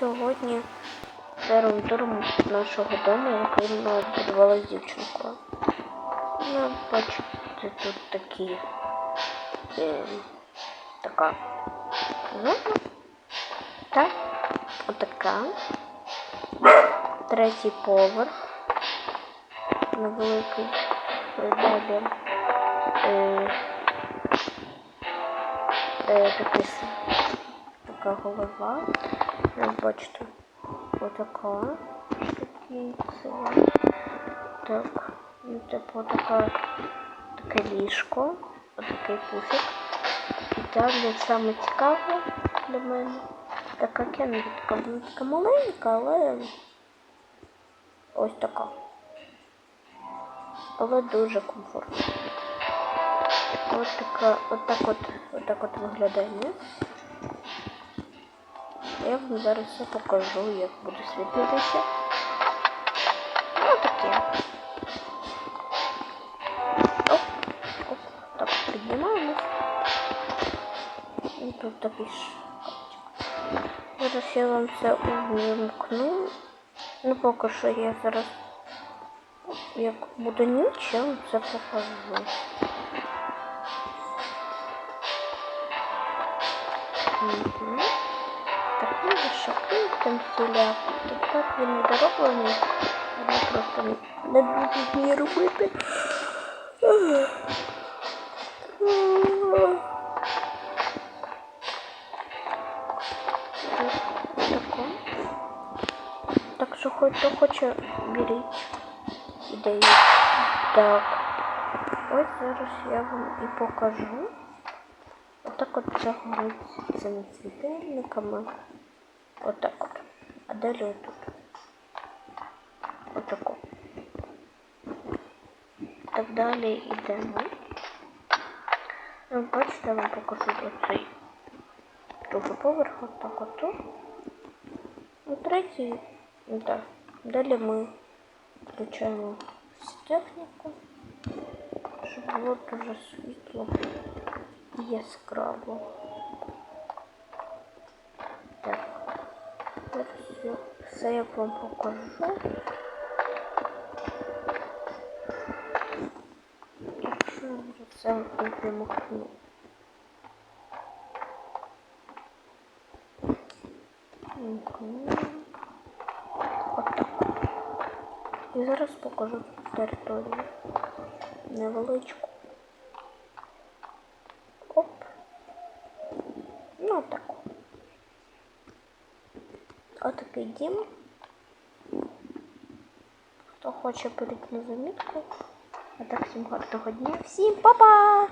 сьогодні першим туром нашого дому, будували з дівчинкою. Ну, бачите, тут такі е, така зона. Так, отака. Третій поверх. Невеликий. Далі. Е, е, такий, така голова. Бачите, отака. Так, ну, типу така, таке ліжко, отакий пуфік. І далі саме цікаве для мене. Така кенвітка, вона така маленька, але ось така. Але дуже комфортно. Ось така, отак от, отак от виглядає. Я вам зараз все покажу, як буде світитися. Ну таке. Оп, оп, так, піднімаємось. І тут такий шкафчик. Зараз я вам все увімкну. Ну поки що я зараз, як буде ніч, я вам все покажу. Мгм. Так, ну що там ціля. Тут так він не дороблений. Вона просто не, не будуть мені робити. Тако. Так що хоч хто хоче, беріть ідею. Так. Ось зараз я вам і покажу. Отак от це горить цими світильниками. Отак от. А далі отут. Отако. Так далі йдемо. Ну, бачите, я вам покажу оцей другий поверх, отак от. тут. Ну, третій, ну так. Далі ми включаємо техніку, щоб було дуже світло і. Так. Я все я вам покажу. Якщо вже все. Отак. І зараз покажу територію. Невеличку. Оп. Ну так. Отакий дім. Хто хоче беріть на замітку. А так всім гарного дня. Всім па-па!